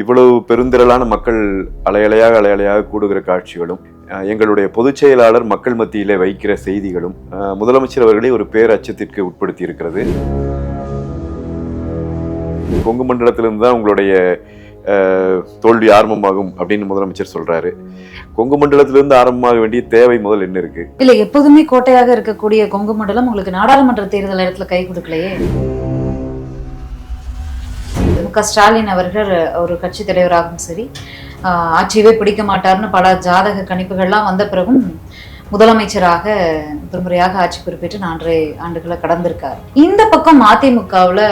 இவ்வளவு பெருந்திரளான மக்கள் அலையலையாக அலையலையாக கூடுகிற காட்சிகளும் எங்களுடைய பொதுச் செயலாளர் மக்கள் மத்தியிலே வைக்கிற செய்திகளும் முதலமைச்சர் அவர்களை ஒரு பேர் அச்சத்திற்கு உட்படுத்தி இருக்கிறது கொங்கு மண்டலத்திலிருந்து தான் உங்களுடைய தோல்வி ஆரம்பமாகும் அப்படின்னு முதலமைச்சர் சொல்றாரு. கொங்கு மண்டலத்திலிருந்து ஆரம்பமாக வேண்டிய தேவை முதல் என்ன இருக்கு? இல்ல எப்போதுமே கோட்டையாக இருக்கக்கூடிய கொங்கு மண்டலம் உங்களுக்கு நாடாளுமன்ற தேர்தல் இடத்துல கை கொடுக்கலையே. க ஸ்டாலின் அவர்கள் ஒரு கட்சி தலைவராகவும் சரி ஆட்சியவே பிடிக்க மாட்டார்னு பல ஜாதக கணிப்புகள்லாம் வந்த பிறகும் முதலமைச்சராக ஒருமுறையாக ஆட்சி பொறுப்பேற்று நான்கரை ஆண்டுகளை கடந்திருக்கார். இந்த பக்கம் அதிமுகவில்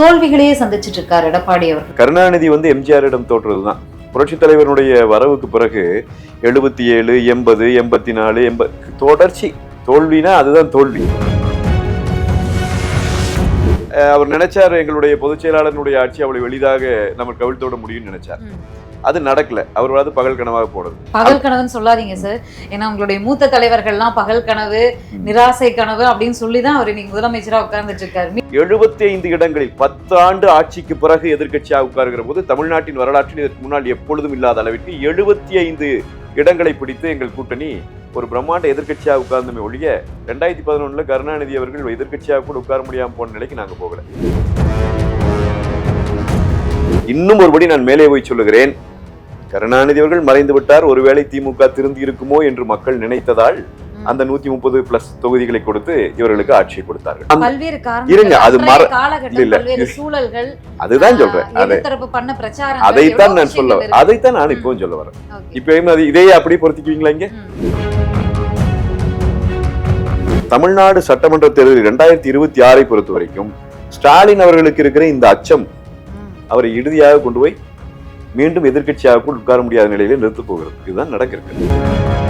தோல்விகளையே சந்திச்சிட்டு இருக்கார் எடப்பாடி அவர்கள். கருணாநிதி வந்து எம்ஜிஆரிடம் தோற்றதுதான். புரட்சித் தலைவருடைய வரவுக்கு பிறகு எழுபத்தி ஏழு எண்பது எண்பத்தி நாலு எண்பது தொடர்ச்சி தோல்வினா அதுதான் தோல்வி. அவர் நினைச்சார் எங்களுடைய பொதுச் செயலாளருடைய ஆட்சி அவ்வளவு எளிதாக நம்ம கவிழ்த்தோட முடியும்னு நினைச்சார். அது நடக்கல. அவர் வந்து பகல் கனவாக போனது. பகல் கனவுன்னு சொல்லாதீங்க சார் ஏன்னா உங்களுடைய மூத்த தலைவர்கள்லாம் பகல் கனவு நிராசை கனவு அப்படின்னு சொல்லி தான் அவர் இன்னைக்கு முதலமைச்சரா உட்கார்ந்துட்டு இருக்காரு. எழுபத்தி ஐந்து இடங்களில் பத்து ஆண்டு ஆட்சிக்கு பிறகு எதிர்க்கட்சியாக உட்காருகிற போது தமிழ்நாட்டின் வரலாற்றில் இதற்கு முன்னால் எப்பொழுதும் இல்லாத அளவிற்கு எழுபத்தி ஐந்து இடங்களை பிடித்து எங்கள் கூட்டணி ஒரு பிரம்மாண்ட எதிர்க்கட்சியாக உட்கார்ந்துமே ஒழிய ரெண்டாயிரத்தி பதினொன்னுல கருணாநிதி அவர்கள் எதிர்கட்சியாக கூட உட்கார முடியாமல் போன நிலைக்கு நாங்கள் போகல. இன்னும் ஒருபடி நான் மேலே போய் சொல்லுகிறேன். கருணாநிதி அவர்கள் மறைந்து விட்டார் ஒருவேளை திமுக திருந்தி இருக்குமோ என்று மக்கள் நினைத்ததால் அந்த நூத்தி முப்பது பிளஸ் தொகுதிகளை கொடுத்து இவர்களுக்கு ஆட்சியை கொடுத்தார்கள். இருங்க, அது காலகட்டம் இல்ல. சூழல்கள் அதுதான் சொல்றேன். ஆஹ், அதை எதிர்த்தரப்பு பண்ண பிரச்சாரம் அதைத்தான் நான் சொல்ல அதைத்தான் நான் இப்பவும் சொல்ல வரேன். இப்ப அது இதையே அப்படியே பொருத்திக்குவீங்களா இங்க? தமிழ்நாடு சட்டமன்ற தேர்தல் இரண்டாயிரத்தி இருபத்தி ஆறை பொறுத்த வரைக்கும் ஸ்டாலின் அவர்களுக்கு இருக்கிற இந்த அச்சம் அவரை இறுதியாக கொண்டு போய் மீண்டும் எதிர்க்கட்சியாக கூட உட்கார முடியாத நிலையில நிறுத்தப் போகிறது. இதுதான் நடக்கிறது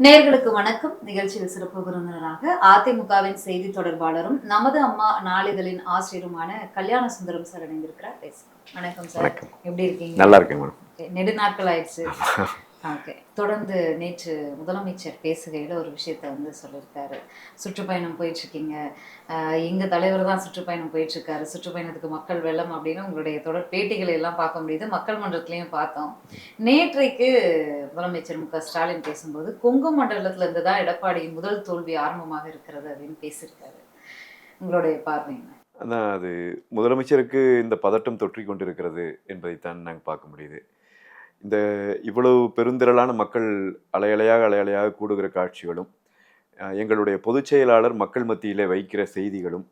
நேர்களுக்கு வணக்கம். நிகழ்ச்சியில் சிறப்பு விருந்தினராக அதிமுகவின் செய்தி தொடர்பாளரும் நமது அம்மா நாளிதழின் ஆசிரியருமான கல்யாண சுந்தரம் சார் இணைந்திருக்கிறார். பேசுகிறோம் வணக்கம் சார். எப்படி இருக்கீங்க? நல்லா இருக்கேன் மேடம். Okay, நெடு நாட்கள் ஆயிடுச்சு. ஓகே. தொடர்ந்து நேற்று முதலமைச்சர் பேசுகையில் ஒரு விஷயத்த வந்து சொல்லியிருக்காரு. சுற்றுப்பயணம் போயிட்டுருக்கீங்க. எங்கள் தலைவர் தான் சுற்றுப்பயணம் போயிட்டுருக்காரு. சுற்றுப்பயணத்துக்கு மக்கள் வெள்ளம் அப்படின்னு உங்களுடைய தொடர் பேட்டிகளை எல்லாம் பார்க்க முடியுது. மக்கள் மன்றத்துலேயும் பார்த்தோம். நேற்றைக்கு முதலமைச்சர் மு க ஸ்டாலின் பேசும்போது கொங்கு மண்டலத்திலேருந்து தான் எடப்பாடியின் முதல் தோல்வி ஆரம்பமாக இருக்கிறது அப்படின்னு பேசியிருக்காரு. உங்களுடைய பார்வை என்ன? அதான் அது முதலமைச்சருக்கு இந்த பதட்டம் தொற்றிக் கொண்டிருக்கிறது என்பதைத்தான் நாங்கள் பார்க்க முடியுது. இந்த இவ்வளவு பெருந்திரளான மக்கள் அலையலையாக அலையலையாக கூடுகிற காட்சிகளும் எங்களுடைய பொதுச் செயலாளர் மக்கள் மத்தியிலே வைக்கிற செய்திகளும்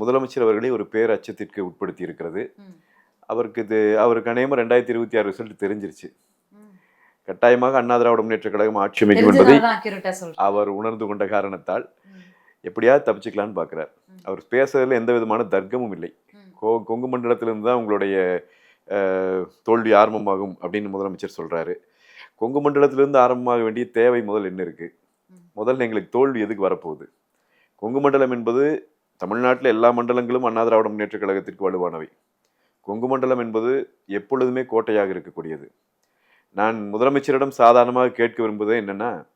முதலமைச்சர் அவர்களை ஒரு பேர் அச்சத்திற்கு உட்படுத்தி இருக்கிறது. அவருக்கு இது அவருக்கு அநேகமாக ரெண்டாயிரத்தி இருபத்தி ஆறு ரிசல்ட் தெரிஞ்சிருச்சு. கட்டாயமாக அண்ணா திராவிட முன்னேற்ற கழகம் ஆட்சி அமைக்கும் என்பதை அவர் உணர்ந்து கொண்ட காரணத்தால். எப்படியாவது தப்பிச்சுக்கலான்னு பார்க்குறார். அவர் பேசுறதுல எந்த விதமான தர்க்கமும் இல்லை கொங்கு மண்டலத்திலிருந்து தான் உங்களுடைய தோல்வி ஆரம்பமாகும் அப்படின்னு முதலமைச்சர் சொல்றாரு. கொங்கு மண்டலத்திலிருந்து ஆரம்பமாக வேண்டிய தேவை முதல் என்ன இருக்கு? ம். முதல்ல எங்களுக்கு தோல்வி எதுக்கு வரப்போகுது? கொங்கு மண்டலம் என்பது தமிழ்நாட்டில் எல்லா மண்டலங்களும் அண்ணா திராவிட முன்னேற்ற கழகத்திற்கு வலுவானவை. கொங்கு மண்டலம் என்பது எப்பொழுதுமே கோட்டையாக இருக்கக்கூடியது. நான் முதலமைச்சரிடம் சாதாரணமாக கேட்க விரும்புவது என்னன்னா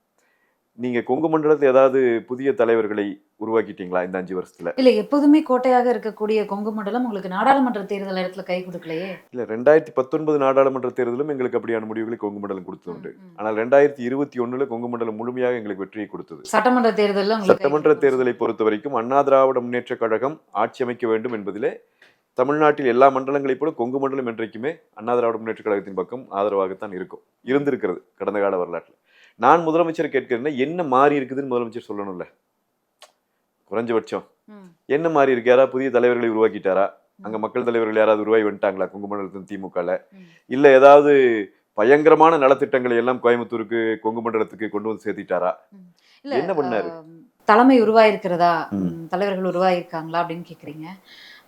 நீங்க கொங்கு மண்டலத்தில் ஏதாவது புதிய தலைவர்களை உருவாக்கிட்டீங்களா இந்த அஞ்சு வருஷத்துல? இல்ல எப்போதுமே கோட்டையாக இருக்கக்கூடிய கொங்கு மண்டலம் உங்களுக்கு நாடாளுமன்ற தேர்தல் இடத்துல கை கொடுக்கலையே? இல்ல ரெண்டாயிரத்தி பத்தொன்பது நாடாளுமன்ற தேர்தலும் எங்களுக்கு அப்படியான முடிவுகளை கொங்கு மண்டலம் கொடுத்தது உண்டு ம், ம். ஆனால் ரெண்டாயிரத்தி இருபத்தி ஒண்ணுல கொங்கு மண்டலம் முழுமையாக எங்களுக்கு வெற்றியை கொடுத்தது. சட்டமன்ற தேர்தல்ல சட்டமன்ற. தேர்தலை பொறுத்த வரைக்கும் அண்ணா திராவிட முன்னேற்ற கழகம் ஆட்சி அமைக்க வேண்டும் என்பதிலே தமிழ்நாட்டில் எல்லா மண்டலங்களைப் போல கொங்கு மண்டலம் என்றைக்குமே அண்ணா திராவிட முன்னேற்ற கழகத்தின் பக்கம் ஆதரவாகத்தான் இருக்கும் இருந்திருக்கிறது கடந்த கால வரலாற்றில். நான் முதலமைச்சர் கேட்கிறேன்னா என்ன மாறி இருக்குதுன்னு முதலமைச்சர் சொல்லணும்ல. குறைஞ்சபட்சம். என்ன மாறி இருக்கு? யாராவது புதிய தலைவர்களை உருவாக்கிட்டாரா? அங்க மக்கள் தலைவர்கள் யாராவது உருவாகி வந்துட்டாங்களா? கொங்கு மண்டலத்தின் திமுகல. இல்ல ஏதாவது பயங்கரமான நலத்திட்டங்களை எல்லாம் கோயம்புத்தூருக்கு கொங்கு மண்டலத்துக்கு கொண்டு வந்து சேர்த்திட்டாரா? என்ன பண்ணாரு? தலைமை உருவாயிருக்கிறதா? தலைவர்கள் உருவாயிருக்காங்களா அப்படின்னு கேக்குறீங்க.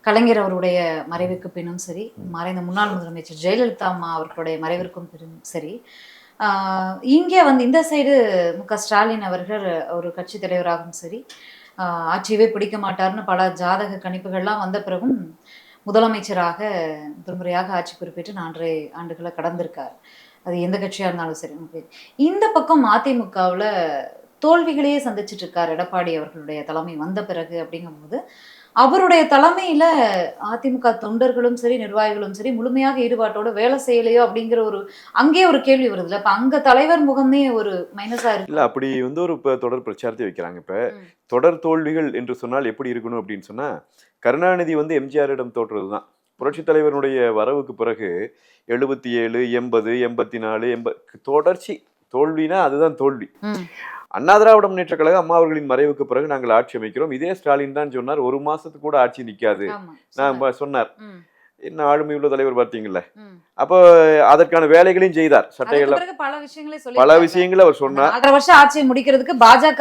கலைஞர் அவருடைய மறைவுக்கு பின்னும் சரி மறைந்த முன்னாள் முதலமைச்சர் ஜெயலலிதா அம்மா அவர்களுடைய மறைவிற்கும் சரி இங்கே வந்து இந்த சைடு மு க. ஸ்டாலின் அவர்கள் ஒரு கட்சி தலைவராகவும் சரி ஆட்சியவே பிடிக்க மாட்டார்னு பல ஜாதக கணிப்புகள்லாம் வந்த பிறகும் முதலமைச்சராக முதன்முறையாக ஆட்சி குறிப்பிட்டு நான்கரை ஆண்டுகளை கடந்திருக்கார். அது எந்த கட்சியாக இருந்தாலும் சரி. இந்த பக்கம் அதிமுகவில் தோல்விகளையே சந்திச்சிட்டு இருக்கார் எடப்பாடி அவர்களுடைய தலைமை வந்த பிறகு அப்படிங்கும்போது அவருடைய தலைமையில அதிமுக தொண்டர்களும் சரி நிர்வாகிகளும் சரி முழுமையாக ஈடுபாட்டோட வேலை செய்யலையோ அப்படிங்கிற ஒரு அங்கேயே ஒரு கேள்வி வருதுல்ல அப்ப அங்க தலைவர் முகமே ஒரு மைனஸா இருக்கு. இல்ல அப்படி வந்து ஒரு இப்ப தொடர் பிரச்சாரத்தை வைக்கிறாங்க. இப்ப. தொடர் தோல்விகள் என்று சொன்னால் எப்படி இருக்கணும் அப்படின்னு சொன்னா கருணாநிதி வந்து எம்ஜிஆரிடம் தோற்றதுதான். புரட்சித் தலைவருடைய வரவுக்கு பிறகு எழுபத்தி ஏழு எண்பது எண்பத்தி நாலு எண்ப தொடர்ச்சி தோல்வினா அதுதான் தோல்வி. அண்ணா திராவிட முன்னேற்ற கழகம் அம்மா அவர்களின் மறைவுக்கு பிறகு நாங்கள் ஆட்சி அமைக்கிறோம். இதே ஸ்டாலின் தான் சொன்னார் ஒரு மாசத்துக்கு கூட ஆட்சி நிக்காது. நான் சொன்னார். என்ன ஆளுமை உள்ள தலைவர் பார்த்தீங்கல்ல. அப்போ அதற்கான வேலைகளையும் செய்தார். சட்டைகள் பல விஷயங்களை பல விஷயங்களை அவர் சொன்னார். வருஷம் ஆட்சியை முடிக்கிறதுக்கு பாஜக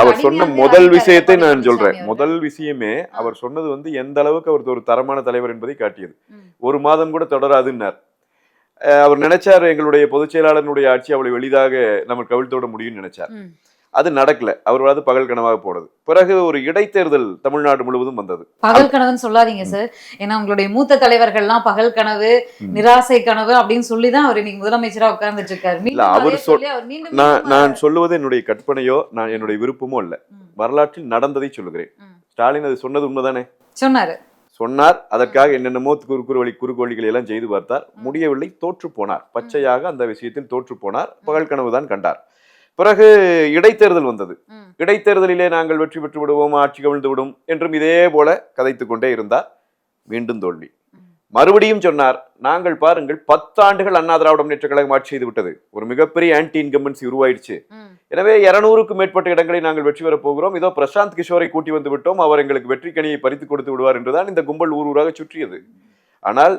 அவர் சொன்ன முதல் விஷயத்தை நான் சொல்றேன். முதல் விஷயமே அவர் சொன்னது வந்து எந்த அளவுக்கு அவர் ஒரு தரமான தலைவர் என்பதை காட்டியது. ஒரு மாதம் கூட தொடராதுன்னார். அவர் நினைச்சார் எங்களுடைய பொதுச் செயலாளனுடைய ஆட்சி அவ்வளவு எளிதாக நம்ம கவிழ்த்து விட முடியும்னு நினைச்சார். அது நடக்கல. அவர் வந்து பகல் கனவாக போனது. பிறகு ஒரு இடைத்தேர்தல் தமிழ்நாடு முழுவதும் வந்தது. பகல் கனவுன்னு சொல்லாதீங்க சார். ஏன்னா உங்களுடைய மூத்த தலைவர்கள்லாம் பகல் கனவு. நிராசை கனவு அப்படின்னு சொல்லிதான் அவர் இன்னைக்கு முதலமைச்சரா உட்கார்ந்துட்டு இருக்காரு அவர் அதே சொல்- சொல்லி நான் நான் சொல்லுவது என்னுடைய கற்பனையோ நான் என்னுடைய விருப்பமோ இல்ல. வரலாற்றில் நடந்ததை சொல்லுகிறேன். ஸ்டாலின் அது சொன்னது உண்மைதானே? சொன்னாரு. சொன்னார். அதற்காக என்னென்னமோ குறுக்குறு வழி குறுக்கோழிகளை எல்லாம் செய்து பார்த்தார். முடியவில்லை தோற்று போனார். பச்சையாக அந்த விஷயத்தில் தோற்று போனார். பகல் கனவு தான் கண்டார். பிறகு இடைத்தேர்தல் வந்தது. இடைத்தேர்தலிலே நாங்கள் வெற்றி பெற்று விடுவோம்? ஆட்சி கவிழ்ந்து விடும் என்றும் இதே போல கதைத்துக் கொண்டே இருந்தார். மீண்டும் தோல்வி. மறுபடியும் சொன்னார் நாங்கள் பாருங்கள் பத்தாண்டுகள் அண்ணா திராவிட முன்னேற்ற கழகம் ஆட்சி செய்து விட்டது. ஒரு மிகப்பெரிய ஆன்டி இன்கம்பன்சி உருவாயிடுச்சு. எனவே இருநூறுக்கும் மேற்பட்ட இடங்களை நாங்கள் வெற்றி பெறப் போகிறோம். இதோ பிரசாந்த் கிஷோரை கூட்டி வந்து விட்டோம். அவர் எங்களுக்கு வெற்றி கனியை பறித்து கொடுத்து விடுவார் என்றுதான் இந்த கும்பல் ஊர் ஊராக சுற்றியது. ஆனால்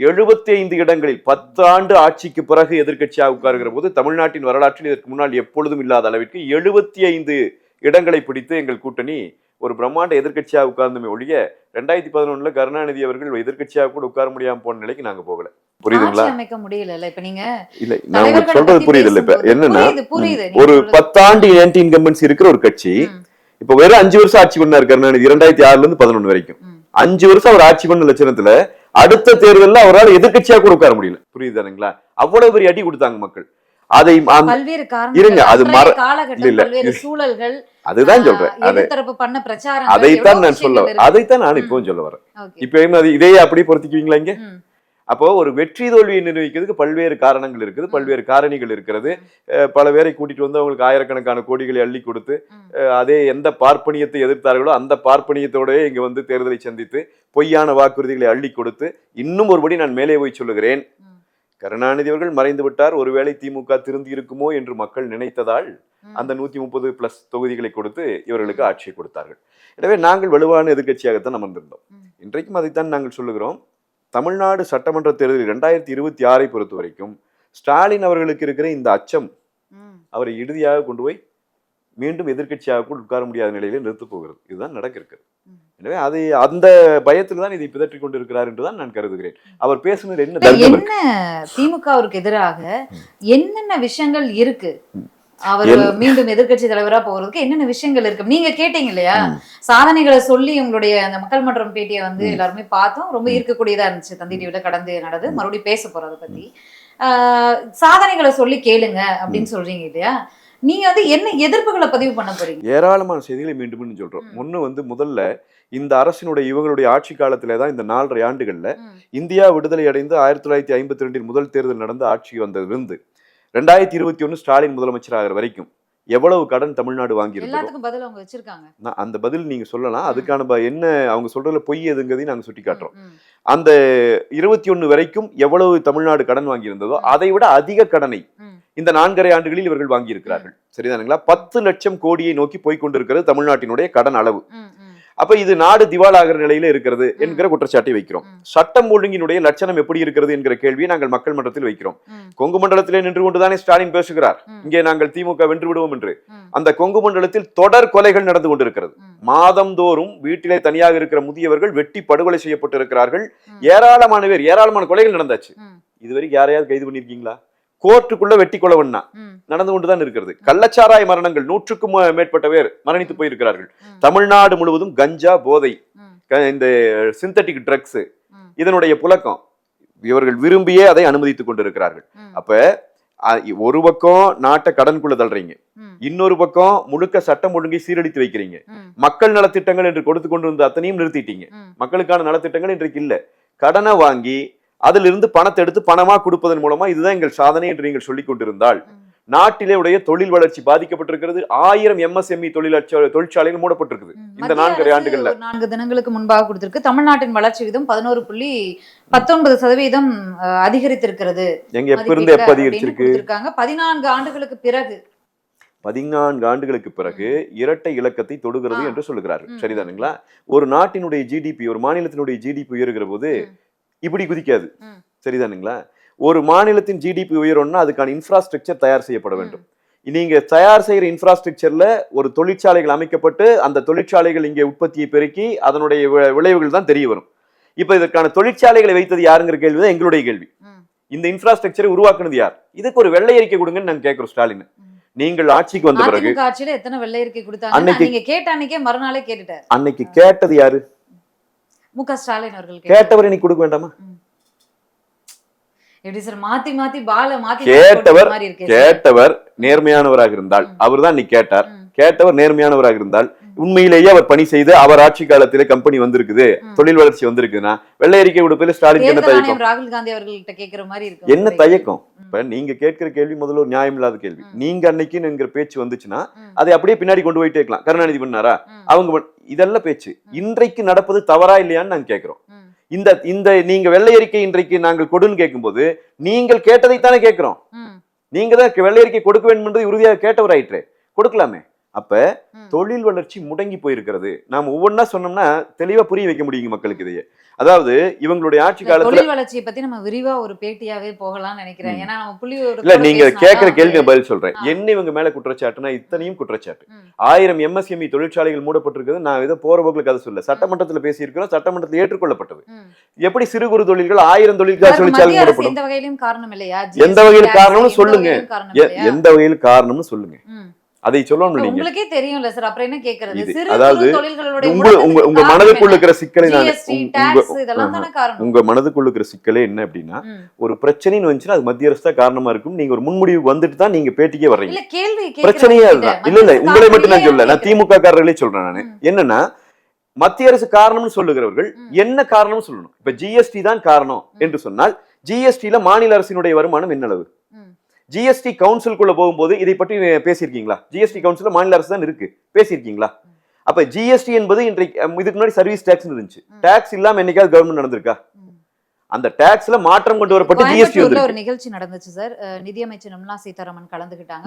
எழுபத்தி ஐந்து இடங்களில் பத்து ஆண்டு ஆட்சிக்கு பிறகு எதிர்க்கட்சியாக உட்காருகிற போது தமிழ்நாட்டின் வரலாற்றில் இதற்கு முன்னால் எப்பொழுதும் இல்லாத அளவிற்கு எழுபத்தி ஐந்து இடங்களை பிடித்து எங்கள் கூட்டணி ஒரு பிரம்மாண்ட எதிர்க்கட்சியாக உட்கார்ந்துமே ஒழிய ரெண்டாயிரத்தி பதினொன்னுல கருணாநிதி அவர்கள் எதிர்க்கட்சியாக கூட உட்கார முடியாம போன நிலைக்கு நாங்க போகல. புரியுதுங்களா? அமைக்க முடியல இப்ப நீங்க இல்ல நான் உங்களுக்கு சொல்றது புரியுது இல்ல இப்ப. என்னன்னா புரியுது, புரியுது. ஒரு. பத்தாண்டு ஆன்டி இன்கம்பன்சி இருக்கிற ஒரு கட்சி இப்ப வெறும் அஞ்சு வருஷம் ஆட்சி பண்ணாரு கருணாநிதி இரண்டாயிரத்தி ஆறுல இருந்து பதினொன்னு வரைக்கும். அஞ்சு வருஷம் அவர் ஆட்சி பண்ண லட்சணத்துல அடுத்த தேர்தல்ல அவரால் எதிர்க்கட்சியா கூட உட்கார முடியல. புரியுதானுங்களா அவ்வளவு பெரிய அடி கொடுத்தாங்க மக்கள். அதை இருங்க, அது இல்ல, இது- சூழல்கள் அதுதான் சொல்றேன். அதைத்தான் நான் சொல்ல. அதைத்தான் நான். இப்பவும் சொல்ல வரேன். இப்ப இதையே அப்படியே பொருத்திக்குவீங்களா இங்க? அப்போ ஒரு வெற்றி தோல்வியை நிர்ணயிக்கிறதுக்கு பல்வேறு காரணங்கள் இருக்குது பல்வேறு காரணிகள் இருக்கிறது பல பேரை கூட்டிட்டு வந்து அவங்களுக்கு ஆயிரக்கணக்கான கோடிகளை அள்ளி கொடுத்து அதே எந்த பார்ப்பனியத்தை எதிர்த்தார்களோ அந்த பார்ப்பனியத்தோடயே இங்க வந்து தேர்தலை சந்தித்து பொய்யான வாக்குறுதிகளை அள்ளி கொடுத்து இன்னும் ஒருபடி நான் மேலே போய் சொல்லுகிறேன். கருணாநிதி அவர்கள் மறைந்து விட்டார் ஒருவேளை திமுக திருந்தி இருக்குமோ என்று மக்கள் நினைத்ததால். அந்த நூத்தி முப்பது பிளஸ் தொகுதிகளை கொடுத்து இவர்களுக்கு ஆட்சியை கொடுத்தார்கள் எனவே நாங்கள் வலுவான எதிர்க்கட்சியாகத்தான் அமர்ந்திருந்தோம். இன்றைக்கும் அதைத்தான் நாங்கள் சொல்லுகிறோம் தமிழ்நாடு சட்டமன்ற தேர்தல் இரண்டாயிரத்தி இருபத்தி ஆறை பொறுத்த வரைக்கும் ஸ்டாலின் அவர்களுக்கு இருக்கிற இந்த அச்சம். அவரை இறுதியாக கொண்டு போய் மீண்டும் எதிர்க்கட்சியாக கூட உட்கார முடியாத நிலையிலே நிறுத்தப் போகிறது. இதுதான் நடக்க இருக்கிறது. எனவே அதை அந்த பயத்தில் தான் இதை பிதற்றிக் கொண்டிருக்கிறார் என்றுதான் நான் கருதுகிறேன். அவர் பேசுனது என்ன? என்ன திமுகவிற்கு எதிராக என்னென்ன விஷயங்கள் இருக்கு. அவர் மீண்டும் எதிர்க்கட்சி தலைவரா போறதுக்கு என்னென்ன விஷயங்கள் இருக்கு? நீங்க கேட்டீங்க இல்லையா. சாதனைகளை சொல்லி உங்களுடைய அந்த மக்கள் மன்றம் பேட்டியை வந்து. எல்லாருமே பார்த்தோம். ரொம்ப ம். ஈர்க்கக்கூடியதா இருந்துச்சு தந்தி டிவில கடந்து நடந்து. மறுபடியும் பேச போறோம் அதை பத்தி. ஆஹ் சாதனைகளை சொல்லி கேளுங்க அப்படின்னு சொல்றீங்க இல்லையா? நீங்க வந்து என்ன எதிர்ப்புகளை பதிவு பண்ண போறீங்க ஏராளமான செய்திகளை மீண்டும் மீண்டும் சொல்றோம். ஒண்ணு வந்து முதல்ல இந்த அரசினுடைய இவங்களுடைய ஆட்சி காலத்திலே தான் இந்த நாலரை ஆண்டுகள்ல. இந்தியா விடுதலை அடைந்து ஆயிரத்தி தொள்ளாயிரத்தி ஐம்பத்தி ரெண்டில் முதல் தேர்தல் நடந்து ஆட்சி வந்ததிலிருந்து ரெண்டாயிரத்தி இருபத்தி ஒன்று ஸ்டாலின் முதலமைச்சர் ஆகிற வரைக்கும் எவ்வளவு கடன் தமிழ்நாடு வாங்கியிருந்ததோ எல்லாத்துக்கும் பதில் அவங்க வச்சிருக்காங்க நான் அந்த பதில் நீங்க சொல்லலாம். அதுக்கான என்ன அவங்க சொல்றதுல பொய் எதுங்கிறதையும் நாங்க சுட்டி காட்டுறோம். அந்த இருபத்தி ஒண்ணு வரைக்கும் எவ்வளவு தமிழ்நாடு கடன் வாங்கியிருந்ததோ. அதை விட அதிக கடனை. இந்த நான்கரை ஆண்டுகளில் இவர்கள் வாங்கியிருக்கிறார்கள் சரிதானுங்களா பத்து லட்சம் கோடியை நோக்கி போய் கொண்டிருக்கிறது தமிழ்நாட்டினுடைய கடன் அளவு. அப்ப இது நாடு திவாலாகிற நிலையில இருக்கிறது என்கிற குற்றச்சாட்டை வைக்கிறோம். சட்டம் ஒழுங்கினுடைய லட்சணம் எப்படி இருக்கிறது என்கிற கேள்வியை நாங்கள் மக்கள் மன்றத்தில் வைக்கிறோம். கொங்கு மண்டலத்திலே நின்று கொண்டுதானே ஸ்டாலின் பேசுகிறார். இங்கே நாங்கள் திமுக வென்று விடுவோம் என்று. அந்த கொங்கு மண்டலத்தில் தொடர் கொலைகள் நடந்து கொண்டிருக்கிறது. மாதந்தோறும் வீட்டிலே தனியாக இருக்கிற முதியவர்கள் வெட்டி படுகொலை செய்யப்பட்டிருக்கிறார்கள். ஏராளமான பேர் ஏராளமான கொலைகள் நடந்தாச்சு. இதுவரைக்கும் யாரையாவது கைது பண்ணிருக்கீங்களா கோர்ட்டுக்குள்ள வெட்டி கொலவன்னா. நடந்து கொண்டுதான் இருக்கிறது கள்ளச்சாராய மரணங்கள் நூற்றுக்கும் மேற்பட்ட பேர் மரணித்து போயிருக்கிறார்கள். தமிழ்நாடு முழுவதும் கஞ்சா போதை இந்த சிந்தட்டிக் ட்ரக்ஸ். இதனுடைய புழக்கம் இவர்கள் விரும்பியே அதை அனுமதித்துக் கொண்டிருக்கிறார்கள். அப்ப ஒரு பக்கம் நாட்டை கடனுக்குள்ள தள்ளுறீங்க. இன்னொரு பக்கம் முழுக்க சட்டம் ஒழுங்கை சீரழித்து வைக்கிறீங்க. மக்கள் நலத்திட்டங்கள் என்று கொடுத்து கொண்டு இருந்த அத்தனையும் நிறுத்திட்டீங்க. மக்களுக்கான நலத்திட்டங்கள் இன்றைக்கு இல்ல கடனை வாங்கி அதிலிருந்து பணத்தை எடுத்து பணமா கொடுப்பதன் மூலமா இதுதான் எங்கள் சாதனை என்று நீங்கள் சொல்லிக் கொண்டிருந்தால். நாட்டிலே உடைய தொழில் வளர்ச்சி பாதிக்கப்பட்டிருக்கிறது ஆயிரம் எம்எஸ்எம்இ தொழிலாட்சி தொழிற்சாலைகள் மூடப்பட்டிருக்குது. இந்த அரசு ஆண்டுகள்ல நான்கு தினங்களுக்கு முன்பாக கொடுத்திருக்கு தமிழ்நாட்டின் வளர்ச்சி விகிதம் பதினோரு புள்ளி பத்தொன்பது சதவீதம் அதிகரித்திருக்கிறது எங்க எப்ப இருந்து எப்ப அதிகரிச்சிருக்கு பதினான்கு ஆண்டுகளுக்கு பிறகு பதினான்கு ஆண்டுகளுக்கு பிறகு இரட்டை இலக்கத்தை தொடுகிறது. என்று சொல்லுகிறார்கள் ம். சரிதானுங்களா ஒரு நாட்டினுடைய ஜிடிபி ஒரு மாநிலத்தினுடைய ஜிடிபி உயர்கிற போது. இப்படி குதிக்காது. சரிதானுங்களா? ஒரு மாநிலத்தின் ஜிடிபி உயரணும்னா அதுக்கான இன்ஃப்ராஸ்ட்ரக்சர் தயார் செய்யப்பட. வேண்டும். நீங்க தயார் செய்யற இன்ஃப்ராஸ்ட்ரக்சர்ல ஒரு தொழிற்சாலைகள் அமைக்கப்பட்டு அந்த தொழிற்சாலைகள் இங்கே உற்பத்தியை பெருக்கி அதனுடைய விளைவுகள் தான் தெரிய வரும். இப்ப இதற்கான தொழிற்சாலைகளை வைத்தது யாருங்கிற கேள்வி தான் எங்களுடைய கேள்வி. இந்த இன்ஃப்ராஸ்ட்ரக்சரை உருவாக்குனது யார்? இதுக்கு ஒரு வெள்ளை அறிக்கை கொடுங்கன்னு நாங்க கேட்கிறோம் ஸ்டாலின். நீங்கள் ஆட்சிக்கு வந்த பிறகு ஆட்சியில எத்தனை வெள்ளை அறிக்கை கொடுத்தாங்க அன்னைக்கு- நீங்க கேட்ட அன்னைக்கே மறுநாளே கேட்டுட்டாரு. அன்னைக்கு கேட்டது யாரு? மு க ஸ்டாலின் அவர்கள். கேட்டவர் இன்னைக்கு கொடுக்க வேண்டாமா எப்படி சார் மாத்தி மாத்தி பால மாத்தி கேட்டவர். கேட்டவர் நேர்மையானவராக இருந்தால். அவர்தான் நீ கேட்டார். கேட்டவர் நேர்மையானவராக இருந்தால் உண்மையிலேயே அவர் பணி செய்து அவர் ஆட்சி காலத்திலே கம்பெனி வந்திருக்குது. தொழில் வளர்ச்சி வந்திருக்குதுன்னா வெள்ளை அறிக்கை கொடுப்பதில் ஸ்டாலின் என்ன தயக்கம் ராகுல் காந்தி அவர்கள்ட்ட கேக்குற மாதிரி இருக்கு என்ன தயக்கம். இப்ப நீங்க கேட்கிற கேள்வி முதல்ல ஒரு நியாயம் இல்லாத கேள்வி. நீங்க அன்னைக்கு பேச்சு வந்துச்சுன்னா. அதை அப்படியே பின்னாடி கொண்டு போயிட்டே இருக்கலாம் கருணாநிதி பண்ணாரா. அவங்க இதெல்லாம் பேச்சு இன்றைக்கு நடப்பது தவறா இல்லையான்னு நாங்க கேட்கிறோம். இந்த இந்த நீங்க வெள்ளை அறிக்கை இன்றைக்கு நாங்கள் கொடுன்னு கேட்கும்போது நீங்கள் கேட்டதைத்தானே கேட்கிறோம். நீங்க தான் வெள்ளை அறிக்கை கொடுக்க வேண்டும் என்பதை உறுதியாக கேட்டவராயிற்று கொடுக்கலாமே அப்ப. தொழில் வளர்ச்சி முடங்கி போயிருக்கிறது. நாம் ஒவ்வொன்றா சொன்னோம்னா தெளிவா புரிய வைக்க முடியுங்க மக்களுக்கு இதையே. அதாவது இவங்களுடைய ஆட்சி காலத்துல தொழில் வளர்ச்சியை பத்தி நம்ம விரிவா ஒரு பேட்டியாவே போகலாம்னு நினைக்கிறேன். ஏன்னா நம்ம புள்ளி இல்ல நீங்க கேட்கிற கேள்வி பதில் சொல்றேன். என்ன இவங்க மேல குற்றச்சாட்டுனா இத்தனையும் குற்றச்சாட்டு. ஆயிரம் எம்எஸ்எம்இ தொழிற்சாலைகள் மூடப்பட்டிருக்கிறது நான் ஏதோ போற போக்குல கதை சொல்ல சட்டமன்றத்துல பேசியிருக்கிறோம். சட்டமன்றத்தில் ஏற்றுக்கொள்ளப்பட்டது. எப்படி சிறு குறு தொழில்கள் ஆயிரம் தொழிற்சாலை தொழிற்சாலை மூடப்படும்? எந்த வகையிலும் காரணம் இல்லையா? எந்த வகையில் காரணம்னு சொல்லுங்க. எந்த வகையில் காரணம்னு சொல்லுங்க. அதை சொல்லணும் நீங்க. உங்களுக்கே தெரியும்ல சார் அப்புறம் என்ன கேக்குறது? அதாவது உங்க உங்க உங்க மனதுக்குள்ள இருக்கிற சிக்கலை? நான் உங்க- மனதுக்குள்ள இருக்கிற சிக்கலே என்ன அப்படின்னா. ஒரு பிரச்சனைன்னு வந்துச்சுன்னா அது மத்திய அரசு தான் காரணமா இருக்கும். நீங்க ஒரு முன்முடிவுக்கு வந்துட்டு தான் நீங்க பேட்டிக்கே வர்றீங்க. பிரச்சனையே அதுதான். இல்ல இல்ல உங்களை மட்டும் நான் சொல்லல. நான் திமுக காரர்களே சொல்றேன் நானு. என்னன்னா மத்திய அரசு காரணம்னு சொல்லுகிறவர்கள். என்ன காரணம்னு சொல்லணும்? இப்ப ஜிஎஸ்டி தான் காரணம் என்று சொன்னால் ஜிஎஸ்டில மாநில அரசினுடைய வருமானம் என்னளவு. ஜிஎஸ்டி கவுன்சிலுக்குள்ள போகும்போது இதை பற்றி பேசியிருக்கீங்களா? ஜிஎஸ்டி கவுன்சில்ல மாநில அரசு தான் இருக்கு. பேசியிருக்கீங்களா? அப்ப ஜிஎஸ்டி என்பது இன்றைக்கு இதுக்கு முன்னாடி சர்வீஸ் டாக்ஸ் இருந்துச்சு. டாக்ஸ் இல்லாம என்னைக்காவது கவர்மெண்ட் நடந்திருக்கா. அந்த டாக்ஸ்ல மாற்றம் கொண்டு வரப்பட்டு ஜிஎஸ்டி ஒரு நிகழ்ச்சி நடந்துச்சு சார் நிதியமைச்சர் நிர்மலா சீதாராமன்.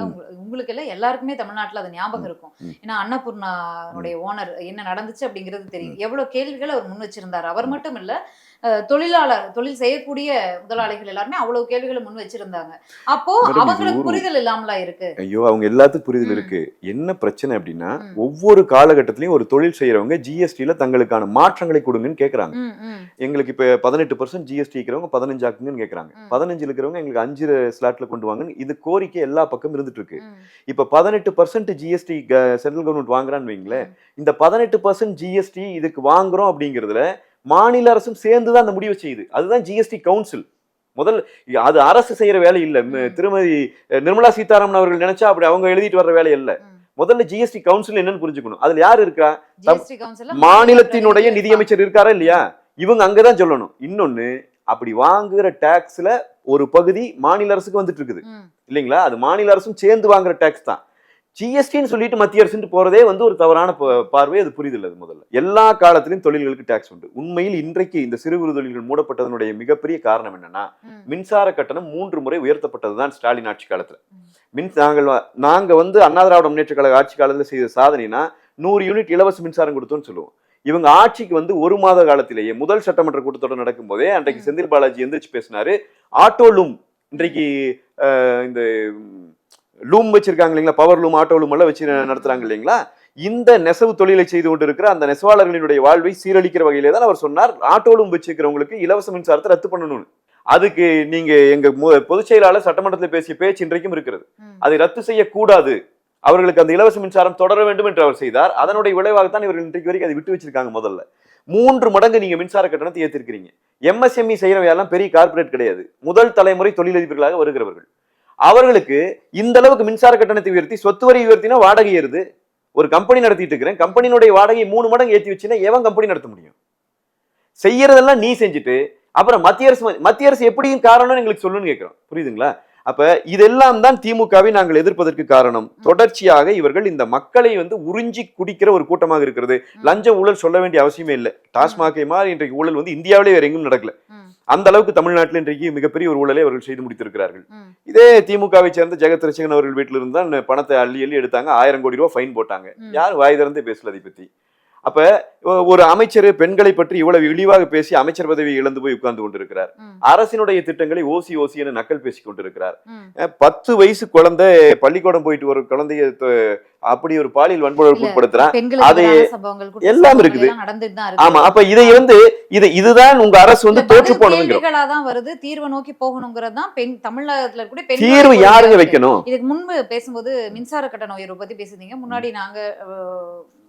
உங்க- உங்களுக்கு இல்ல எல்லாருக்குமே தமிழ்நாட்டுல அது ஞாபகம் இருக்கும். ஏன்னா அன்னபூர்ணாவுடைய ஓனர் என்ன நடந்துச்சு அப்படிங்கிறது தெரியும் எவ்வளவு கேள்விகளை அவர் முன் வச்சிருந்தாரு. அவர் மட்டும் இல்ல தொழிலாளர் தொழில் செய்யக்கூடிய முதலாளிகள் எல்லாருமே அவ்வளவு கேள்விகளை முன் வச்சிருந்தாங்க. அப்போ அவங்களுக்கு புரிதல் இல்லாமலா இருக்கு? ஐயோ அவங்க எல்லாத்துக்கும் புரிதல். இருக்கு. என்ன பிரச்சனை அப்படின்னா. ஒவ்வொரு காலகட்டத்திலயும் ஒரு தொழில் செய்யறவங்க ஜிஎஸ்டில தங்களுக்கான மாற்றங்களை கொடுங்கன்னு கேக்குறாங்க. எங்களுக்கு இப்ப பதினெட்டு பர்சன்ட் ஜிஎஸ்டி இருக்கிறவங்க பதினஞ்சு ஆக்குங்கன்னு கேக்குறாங்க. பதினஞ்சு இருக்கிறவங்க எங்களுக்கு அஞ்சு ஸ்லாட்ல கொண்டு வாங்கன்னு இது கோரிக்கை எல்லா பக்கம் இருந்துட்டு இருக்கு. இப்ப பதினெட்டு பர்சன்ட் ஜிஎஸ்டி சென்ட்ரல் கவர்மெண்ட் வாங்குறான்னு வைங்களேன் இந்த பதினெட்டு பர்சன்ட் ஜிஎஸ்டி இதுக்கு வாங்குறோம் அப்படிங்கிறதுல மாநில அரசும் சேர்ந்து தான் அந்த முடிவை செய்யுது. அதுதான் ஜிஎஸ்டி கவுன்சில் முதல் அது அரசு செய்யற வேலை இல்ல. திருமதி நிர்மலா சீதாராமன் அவர்கள் நினைச்சா அப்படி அவங்க எழுதிட்டு வர்ற வேலை இல்ல. முதல்ல ஜிஎஸ்டி கவுன்சில் என்னன்னு புரிஞ்சுக்கணும். அதுல யார் இருக்கா? மாநிலத்தினுடைய நிதியமைச்சர் இருக்காரா இல்லையா? இவங்க அங்கதான் சொல்லணும். இன்னொன்னு அப்படி வாங்குற டாக்ஸ்ல ஒரு பகுதி மாநில அரசுக்கு வந்துட்டு இருக்குது. இல்லைங்களா? அது மாநில அரசும் சேர்ந்து வாங்குற டாக்ஸ் தான். ஜிஎஸ்டின்னு சொல்லிட்டு மத்திய அரசு போறதே வந்து ஒரு தவறான ப- பார்வை அது புரிதல் அது முதல்ல. எல்லா காலத்திலும் தொழில்களுக்கு டாக்ஸ் உண்டு. உண்மையில் இன்றைக்கு இந்த சிறு குறு தொழில்கள் மூடப்பட்டதனுடைய மிகப்பெரிய காரணம் என்னன்னா மின்சார கட்டணம் மூன்று முறை உயர்த்தப்பட்டதுதான் ஸ்டாலின் ஆட்சி காலத்துல. மின் நாங்கள் வ- நாங்க வந்து அண்ணா திராவிட முன்னேற்ற கழக ஆட்சி காலத்துல செய்த சாதனைனா நூறு யூனிட் இலவச மின்சாரம் கொடுத்தோம்னு சொல்லுவோம். இவங்க ஆட்சிக்கு வந்து ஒரு மாத காலத்திலேயே முதல் சட்டமன்ற கூட்டத்தொடர் நடக்கும் போதே அன்றைக்கு செந்தில் பாலாஜி எந்திரிச்சு பேசினாரு ஆட்டோ லூம் இன்றைக்கு இந்த லூம் வச்சிருக்காங்க இல்லைங்களா? பவர் லூம் ஆட்டோ லூம் எல்லாம் வச்சு நடத்துறாங்க இல்லைங்களா? இந்த நெசவு தொழிலை செய்து கொண்டிருக்கிற அந்த நெசவாளர்களினுடைய வாழ்வை சீரழிக்கிற வகையிலே தான் அவர் சொன்னார். ஆட்டோ லூம் வச்சிருக்கிறவங்களுக்கு இலவச மின்சாரத்தை ரத்து பண்ணணும்னு. அதுக்கு நீங்க எங்க பொதுச் செயலாளர் சட்டமன்றத்தில் பேசிய பேச்சு இன்றைக்கும் இருக்கிறது. அதை ரத்து செய்யக்கூடாது. அவர்களுக்கு அந்த இலவச மின்சாரம் தொடர வேண்டும் என்று அவர் செய்தார். அதனுடைய விளைவாகத்தான் இவர்கள் இன்றைக்கு வரைக்கும் அதை விட்டு வச்சிருக்காங்க முதல்ல. மூன்று மடங்கு நீங்க மின்சார கட்டணத்தை ஏத்திருக்கிறீங்க. எம்எஸ்எம்இ செய்யறவையெல்லாம் பெரிய கார்ப்பரேட் கிடையாது. முதல் தலைமுறை தொழிலதிபர்களாக வருகிறவர்கள். அவர்களுக்கு இந்த அளவுக்கு மின்சார கட்டணத்தை உயர்த்தி சொத்து வரி உயர்த்தினா வாடகை ஏறுது. ஒரு கம்பெனி நடத்திட்டு இருக்கிறேன். கம்பெனியினுடைய வாடகை மூணு மடங்கு ஏத்தி வச்சுன்னா எவன் கம்பெனி நடத்த முடியும்? செய்யறதெல்லாம் நீ செஞ்சுட்டு அப்புறம் மத்திய அரசு மத்திய அரசு எப்படியும் காரணம்னு எங்களுக்கு சொல்லுன்னு கேட்கிறோம். புரியுதுங்களா? அப்ப இதெல்லாம் தான் திமுகவை நாங்கள் எதிர்ப்பதற்கு காரணம். தொடர்ச்சியாக இவர்கள் இந்த மக்களை வந்து உறிஞ்சி குடிக்கிற ஒரு கூட்டமாக இருக்கிறது. லஞ்ச ஊழல் சொல்ல வேண்டிய அவசியமே இல்லை. டாஸ்மாகை மாதிரி இன்றைக்கு ஊழல் வந்து இந்தியாவிலே வேற எங்கும் நடக்கல. அந்த அளவுக்கு தமிழ்நாட்டில் இன்றைக்கு மிகப்பெரிய ஒரு ஊழலை அவர்கள் செய்து முடித்திருக்கிறார்கள். இதே திமுகவை சேர்ந்த ஜெகத் ரசிகன் அவர்கள் வீட்டில இருந்து தான் பணத்தை அள்ளி அள்ளி எடுத்தாங்க ஆயிரம் கோடி ரூபாய் ஃபைன் போட்டாங்க. யார் வாய் திறந்தே பேசல அதை பத்தி அப்ப ஒரு அமைச்சர் பெண்களை பற்றி இவ்வளவு இழிவாக பேசி அமைச்சர் பதவியை இழந்து போய் உட்கார்ந்து கொண்டிருக்கிறார். அரசினுடைய திட்டங்களை ஓசி ஓசி என நக்கல் பேசி கொண்டிருக்கிறார். பத்து வயசு குழந்தை பள்ளிக்கூடம் போயிட்டு ஒரு குழந்தைய அப்படி ஒரு பாலியல் இல்ல, உட்படுத்துறான் அது எல்லாம் இருக்குது. ஆமா அப்ப இதை வந்து இது இதுதான் உங்க அரசு வந்து தோற்று போனதுங்கிறோம் வருது. தீர்வை நோக்கி போகணுங்கிறது தான் பெண் தமிழகத்துல கூட தீர்வு யாருங்க. வைக்கணும்? இதுக்கு முன்பு பேசும்போது மின்சார கட்டண உயர்வு பத்தி பேசியிருந்தீங்க. முன்னாடி நாங்க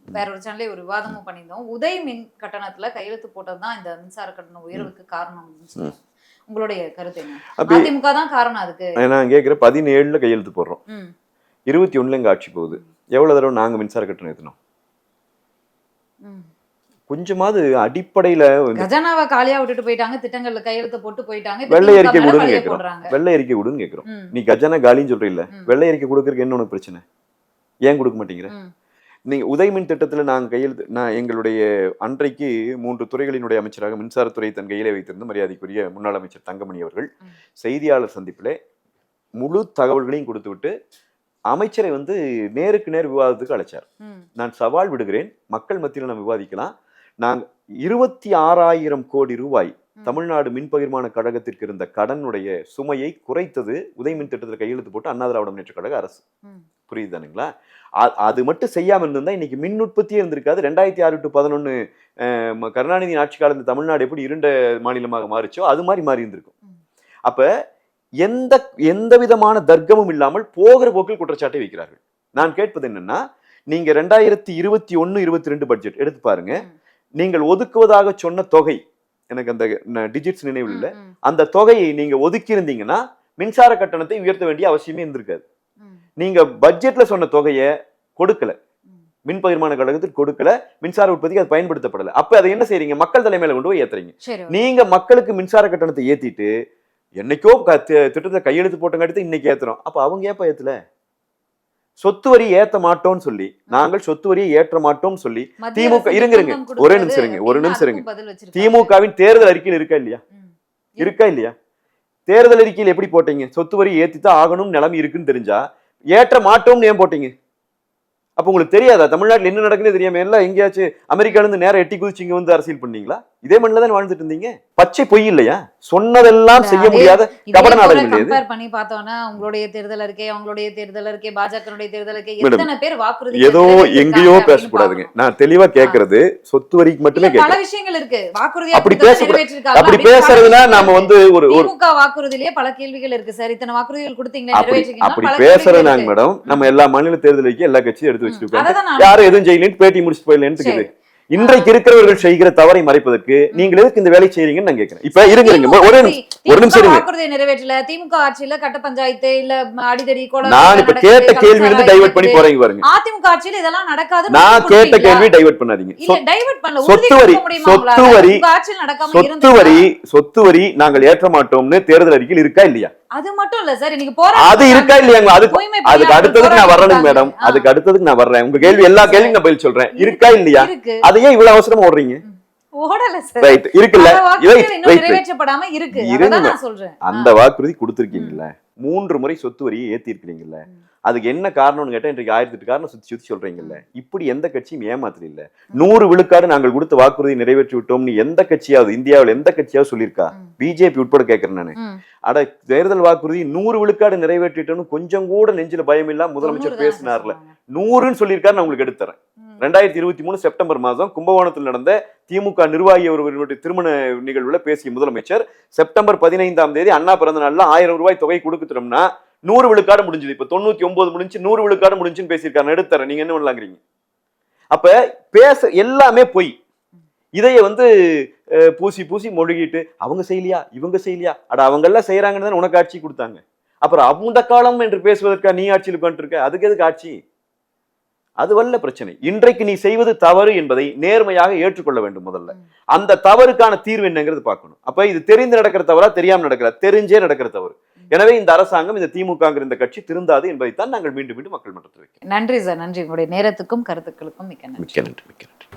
வேற ஒரு சேனல்ல ஒரு விவாதமும் பண்ணியிருந்தோம். உதய் மின் கட்டணத்துல கையெழுத்து போட்டது தான் இந்த மின்சார கட்டண உயர்வுக்கு காரணம். உங்களுடைய கருத்து என்ன? அதிமுக தான் காரணம் அதுக்கு. நான் கேட்கிறேன் பதினேழுல கையெழுத்து போடுறோம். இருபத்தி ஒண்ணுல எங்க ஆட்சி போகுது. எவ்வளவு தடவை நாங்க மின்சார கட்டணம் ஏத்தணும் ம். கொஞ்சமாவது அடிப்படையில கஜானாவை காலியா விட்டுட்டு போயிட்டாங்க திட்டங்கள்ல கையெழுத்து போட்டு போயிட்டாங்க வெள்ளை அறிக்கை கொடுன்னு பழிய கேட்கிறோம். வெள்ளை அறிக்கை கொடுன்னு கேக்குறோம் ம், நீ கஜானா காலின்னு சொல்றீல்ல. ம். வெள்ளை அறிக்கை கொடுக்கறதுக்கு என்ன உனக்கு பிரச்சனை? ஏன் கொடுக்க மாட்டேங்கிற? ம், நீங்க உதய் மின் திட்டத்துல நாங்க கையெழுத்து நான் எங்களுடைய அன்றைக்கு மூன்று துறைகளினுடைய அமைச்சராக மின்சாரத்துறை தன் கையிலே வைத்திருந்த மரியாதைக்குரிய முன்னாள் அமைச்சர் தங்கமணி அவர்கள். செய்தியாளர் சந்திப்பிலே முழு தகவல்களையும் கொடுத்துவிட்டு அமைச்சரை வந்து நேருக்கு நேர் விவாதத்துக்கு அழைச்சார் நான் சவால் விடுகிறேன் மக்கள் மத்தியில் நம்ம விவாதிக்கலாம் நாங்க இருபத்தி ஆறாயிரம் கோடி ரூபாய். தமிழ்நாடு மின் பகிர்மான கழகத்திற்கு இருந்த கடனுடைய சுமையை குறைத்தது உதய் மின் திட்டத்தில் கையெழுத்து போட்டு அண்ணா திராவிட முன்னேற்ற கழக அரசு. ம். புரியுதானுங்களா அ- அது மட்டும் செய்யாம இருந்திருந்தா இன்னைக்கு மின் உற்பத்தியே இருந்திருக்காது. ரெண்டாயிரத்தி ஆறு டு பதினொன்னு கருணாநிதி ஆட்சி காலத்தில் தமிழ்நாடு எப்படி இருண்ட மாநிலமாக மாறிச்சோ அது மாதிரி மாறி இருந்திருக்கும். அப்ப எந்த எந்த விதமான தர்க்கமும் இல்லாமல் போகிற போக்கில் குற்றச்சாட்டை வைக்கிறார்கள். நான் கேட்பது என்னன்னா நீங்க ரெண்டாயிரத்தி இருபத்தி ஒன்னு இருபத்தி ரெண்டு பட்ஜெட் எடுத்து பாருங்க. நீங்கள் ஒதுக்குவதாக சொன்ன தொகை எனக்கு அந்த டிஜிட்ஸ் நினைவில் இல்லை. அந்த தொகையை நீங்க ஒதுக்கி இருந்தீங்கன்னா மின்சார கட்டணத்தை உயர்த்த வேண்டிய அவசியமே இருந்திருக்காது. நீங்க பட்ஜெட்ல சொன்ன தொகையை கொடுக்கல. மின் பகிர்மான கழகத்துக்கு கொடுக்கல. மின்சார உற்பத்திக்கு அது பயன்படுத்தப்படல. அப்ப அதை என்ன செய்றீங்க? மக்கள் தலைமையில கொண்டு போய் ஏத்துறீங்க. நீங்க மக்களுக்கு மின்சார கட்டணத்தை ஏத்திட்டு என்னைக்கோ திட்டத்தை கையெழுத்து போட்டங்காட்டி இன்னைக்கு ஏத்துறோம். அப்ப அவங்க ஏப்ப ஏத்தல? சொத்து வரி ஏத்த மாட்டோம்னு சொல்லி நாங்கள் சொத்து வரியை ஏற்ற மாட்டோம்னு சொல்லி திமுக இருங்க, இருங்க. ஒரே நிமிஷம் இருங்க, ஒரு நிமிஷம் இருங்க. திமுகவின் தேர்தல் அறிக்கையில் இருக்கா இல்லையா. இருக்கா. இல்லையா? தேர்தல் அறிக்கையில் எப்படி போட்டீங்க? சொத்து வரி ஏத்தித்தான் ஆகணும் நிலைமை இருக்குன்னு தெரிஞ்சா ஏற்ற மாட்டோம்னு ஏன் போட்டீங்க? அப்ப உங்களுக்கு தெரியாதா? தமிழ்நாட்டுல என்ன நடக்குன்னு தெரியாம எல்லாம் எங்கேயாச்சும் அமெரிக்கால இருந்து நேரம் எட்டி குதிச்சு இங்க வந்து அரசியல் பண்ணீங்களா? இதே மண்ணில தான் வாழ்ந்துட்டு இருந்தீங்க? பச்சை பொய் இல்லையா? சொன்னதெல்லாம் செய்ய முடியாத கபட நாடகம் இல்லையா பண்ணி பார்த்தோம்னா உங்களுடைய தேர்தல் அறிக்கை அவங்களுடைய தேர்தல் அறிக்கை பாஜகனுடைய தேர்தல் மேடம், எத்தனை பேர் வாக்குறுதி ஏதோ எங்கேயோ பேசக்கூடாதுங்க. நான் தெளிவா கேக்குறது சொத்து வரிக்கு மட்டுமே பல விஷயங்கள் இருக்கு. வாக்குறுதி அப்படி. நிறைவேற்றிருக்காங்க. அப்படி பேசுறதுனா நாம இருக்கு. வந்து ஒரு திமுக வாக்குறுதியிலேயே பல கேள்விகள் இருக்கு சார். இத்தனை வாக்குறுதிகள் கொடுத்தீங்களா அப்படி நிறைவேற்றிருக்கீங்களா? அப்படி பல பேசுறது கேள்விகள் நாங்க இருக்கு. மேடம். நம்ம எல்லா மாநில தேர்தல் அறிக்கை எல்லா கட்சியும் எடுத்து நான் யாரும் எதுவும் செய்யலன்னு பேட்டி முடிச்சுட்டு போயிடலன்னு. இருக்குது. இன்றைக்கு இருக்கிறவர்கள் செய்கிற தவறை மறைப்பதற்கு நீங்கள் எதுக்கு இந்த வேலை செய்றீங்கன்னு நான் கேட்கிறேன் இப்ப இருங்க இருங்க ஒரே நிமிஷம் ஒரு நிமிஷம். வாக்குறுதியை நிறைவேற்றல திமுக ஆட்சியில கட்ட பஞ்சாயத்து இல்ல அடிதடி கொலை நான் இப்ப கேட்ட கேள்வி இருந்து டைவர்ட் பண்ணி. போறீங்க பாருங்க அதிமுக ஆட்சியில இதெல்லாம் நடக்காது நான் கேட்ட கேள்வி டைவர்ட் பண்ணாதீங்க இல்ல டைவர்ட் பண்ணல சொத்து வரி, சொத்து? வரி, சொத்து? வரி சொத்து வரி நாங்கள் ஏற்ற மாட்டோம்னு தேர்தல் அறிக்கையில் இருக்கா இல்லையா அது மட்டும் இல்ல சார் இன்னைக்கு போராட்டம் அது இருக்கா இல்லையாங்க அதுக்கு அதுக்கு அடுத்ததுக்கு நான் வரணுங்க மேடம். அதுக்கு அடுத்ததுக்கு நான் வர்றேன். உங்க கேள்வி எல்லா கேள்வியும் நான் பதில் சொல்றேன். இருக்கு. இல்லையா? அதை ஏன் இவ்வளவு அவசரமா ஓடுறீங்க? ஓடல சார். ரைட் அந்த வாக்குறுதி இருக்கு. நான் சொல்றேன். அந்த வாக்குறுதி கொடுத்துருக்கீங்கல்ல. மூன்று முறை சொத்து வரியை ஏத்தி இருக்கீங்கல்ல அதுக்கு என்ன காரணம்னு கேட்டா இன்றைக்கு ஆயிரத்தி எட்டு காரணம் சுத்தி சுத்தி சொல்றீங்கல்ல. இப்படி எந்த கட்சியும் ஏமாத்தல இல்ல நூறு விழுக்காடு நாங்கள் கொடுத்த வாக்குறுதி நிறைவேற்றி விட்டோம்னு எந்த கட்சியாவது இந்தியாவில் எந்த கட்சியாவது சொல்லியிருக்கா. பிஜேபி உட்பட கேட்கறேன் நானு. அட தேர்தல் வாக்குறுதி நூறு விழுக்காடு நிறைவேற்றிட்டோம்னு கொஞ்சம் கூட நெஞ்சில பயம் இல்ல முதலமைச்சர் பேசினார்ல. நூறுன்னு சொல்லியிருக்காரு நான் உங்களுக்கு எடுத்துறேன். ரெண்டாயிரத்தி இருபத்தி மூணு செப்டம்பர் மாதம் கும்பகோணத்தில் நடந்த திமுக நிர்வாகி ஒருவருடைய திருமண நிகழ்வுல பேசிய முதலமைச்சர் செப்டம்பர் பதினைந்தாம் தேதி அண்ணா பிறந்த நாள்ல ஆயிரம் ரூபாய் தொகை கொடுத்துட்டோம்னா நூறு விழுக்காடு முடிஞ்சது. இப்ப தொண்ணூத்தி ஒன்பது முடிஞ்சு நூறு விழுக்காடு முடிஞ்சுன்னு பேசியிருக்காரு. எடுத்துறேன். நீங்க என்ன பண்ணலாங்கிறீங்க? அப்ப பேச எல்லாமே பொய். இதைய வந்து பூசி பூசி மொழிகிட்டு அவங்க செய்யலையா? இவங்க செய்யலையா? அட அவங்க எல்லாம் செய்யறாங்கன்னு தானே உனக்கு ஆட்சி கொடுத்தாங்க. அப்புறம் அந்த காலம் என்று பேசுவதற்கா நீ ஆட்சியில் உட்காந்துருக்க அதுக்கு எதுக்கு ஆட்சி? அது வல்ல பிரச்சனை. இன்றைக்கு நீ செய்வது தவறு என்பதை நேர்மையாக ஏற்றுக்கொள்ள வேண்டும் முதல்ல. அந்த தவறுக்கான தீர்வு என்னங்கிறது பார்க்கணும். அப்ப இது தெரிந்து நடக்கிற தவறா தெரியாம நடக்கிற தெரிஞ்சே நடக்கிற தவறு. எனவே இந்த அரசாங்கம் இந்த திமுகங்கிற இந்த கட்சி திருந்தாது என்பதைத்தான் நாங்கள் மீண்டும் மீண்டும் மக்கள் மன்றத்தில் வைக்கிறோம். நன்றி சார் நன்றி. உங்களுடைய நேரத்துக்கும் கருத்துக்களுக்கும் மிக்க நன்றி. மிக்க நன்றி மிக்க நன்றி.